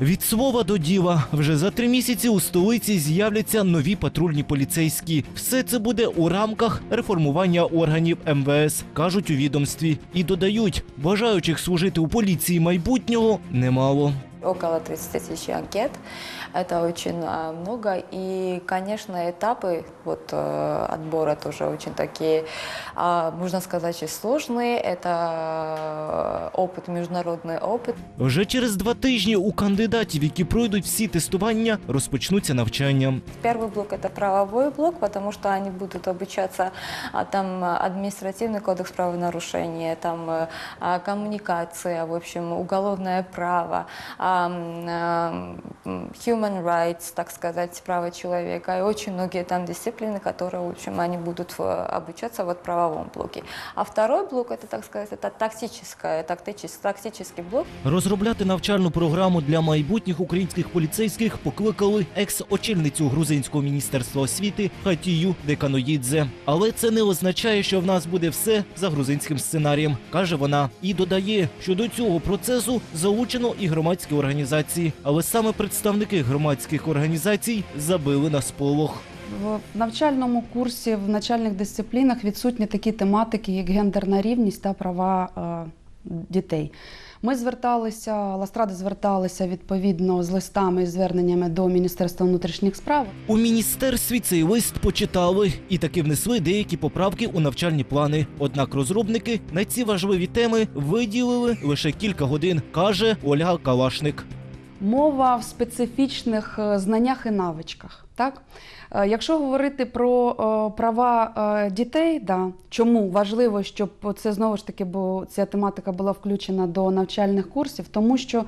Від слова до діла вже за три місяці у столиці з'являться нові патрульні поліцейські. Все це буде у рамках реформування органів МВС, кажуть у відомстві, і додають, бажаючих служити у поліції майбутнього немало Около 30 тысяч анкет. Это очень а, много. И, конечно, этапы вот, э, отбора тоже очень такие, а, можно сказать, и сложные. Это э, опыт, международный опыт. Вже через два тижні у кандидатів, які пройдуть всі тестування, розпочнуться навчання. Первый блок это правовой блок, потому что они будут обучаться а, там а, административный кодекс правонарушения, там э, а, коммуникация, в общем, уголовное право, а, м, а, м, human rights, так сказать, право человека и очень многие там дисциплины, которые, в общем, они будут в- обучаться вот в правовом блоке. А второй блок это, так сказать, это тактическое, тактический, тактический блок, Розробляти навчальну програму для майбутніх українських поліцейських покликали екс-очільницю грузинського міністерства освіти Хатію Деканоїдзе. Але це не означає, що в нас буде все за грузинським сценарієм, каже вона. І додає, що до цього процесу залучено і громадські організації, але саме представники громадських організацій забили на сполох. В навчальному курсі в начальних дисциплінах відсутні такі тематики, як гендерна рівність та права е, дітей. Ми зверталися, Ластради зверталися відповідно з листами і зверненнями до Міністерства внутрішніх справ. У міністерстві цей лист почитали і таки внесли деякі поправки у навчальні плани. Однак розробники на ці важливі теми виділили лише кілька годин, каже Ольга Калашник. Мова в специфічних е, знаннях і навичках. Так? Е, Якщо говорити про е, права дітей, да, чому важливо, щоб це знову ж таки, бо ця тематика була включена до навчальних курсів, тому що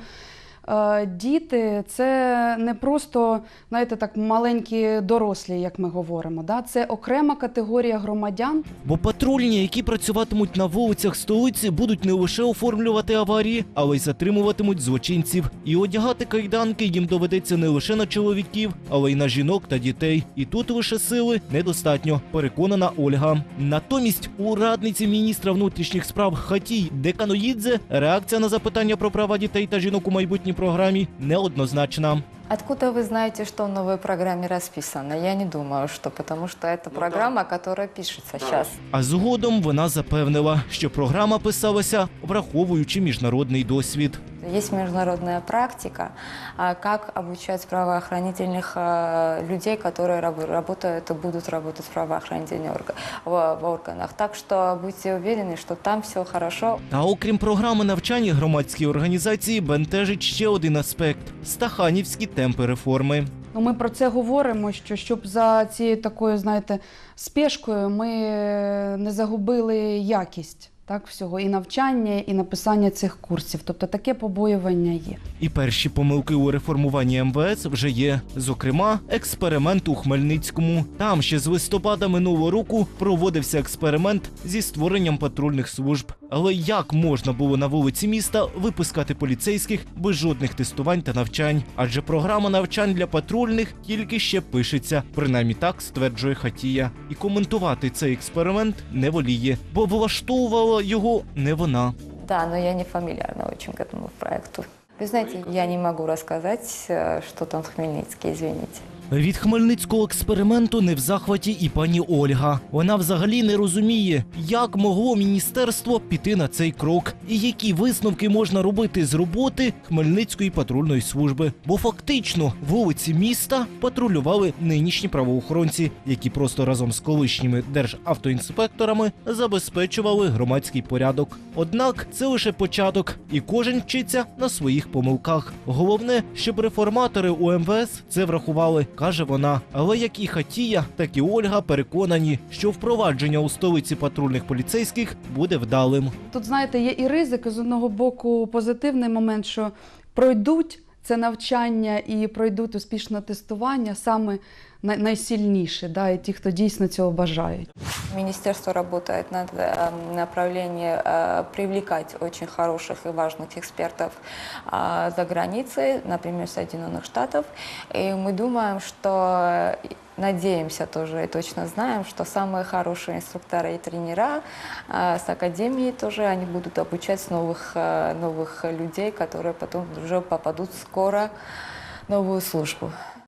діти це не просто знаєте, так, маленькі дорослі, як ми говоримо. Да? Це окрема категорія громадян, Бо патрульні, які працюватимуть на вулицях столиці, будуть не лише оформлювати аварії, але й затримуватимуть злочинців. І одягати кайданки їм доведеться не лише на чоловіків, але й на жінок та дітей. І тут лише сили недостатньо, переконана Ольга. Натомість у радниці міністра внутрішніх справ Хатій Деканоїдзе реакція на запитання про права дітей та жінок у майбутній програмі неоднозначна. Откуда вы знаете, что в новой программе расписано? Я не думаю, что, потому что это программа, которая пишется сейчас. А згодом вона запевнила, що програма писалася, враховуючи міжнародний досвід. Есть международная практика, а, как обучать правоохранительных а, людей, которые раб- работают и будут работать в правоохранительных орга- в в органах. Так что будьте уверены, что там все хорошо. Та окрім програми навчання громадські організації бентежить ще один аспект стаханівські темпи реформи. Ну, Ми про це говоримо, що щоб за цією такою, знаєте, спешкою ми не загубили якість так, всього і навчання, і написання цих курсів. Тобто таке побоювання є. І перші помилки у реформуванні МВС вже є. Зокрема, експеримент у Хмельницькому. Там ще з листопада минулого року проводився експеримент зі створенням патрульних служб. Але як можна було на вулиці міста випускати поліцейських без жодних тестувань та навчань? Адже програма навчань для патрульних тільки ще пишеться, принаймні так стверджує Хатія. І коментувати цей експеримент не воліє, бо влаштовувала його не вона. Да, но я не фамильярна очень к этому проекту. Вы знаете, я не могу рассказать, э, что там в Хмельницке, извините. Від хмельницького експерименту не в захваті і пані Ольга. Вона взагалі не розуміє, як могло міністерство піти на цей крок, і які висновки можна робити з роботи Хмельницької патрульної служби. Бо фактично вулиці міста патрулювали нинішні правоохоронці, які просто разом з колишніми державтоінспекторами забезпечували громадський порядок. Однак це лише початок, і кожен вчиться на своїх помилках. Головне, щоб реформатори у МВС це врахували, каже вона. Але як і Хатія, так і Ольга переконані, що впровадження у столиці патрульних поліцейських буде вдалим. Тут, знаєте, є і ризик, з одного боку, позитивний момент, що пройдуть це навчання і пройдуть успішне тестування саме найсильніше, да, і ті, хто дійсно цього бажають. Министерство работает над э, направлением э, привлекать очень хороших и важных экспертов а, за границей, например, Соединенных Штатов. И мы думаем, что э, надеемся тоже и точно знаем, что самые хорошие инструкторы и тренера э, с академии тоже они будут обучать новых, э, новых людей, которые потом уже попадут скоро в новую службу.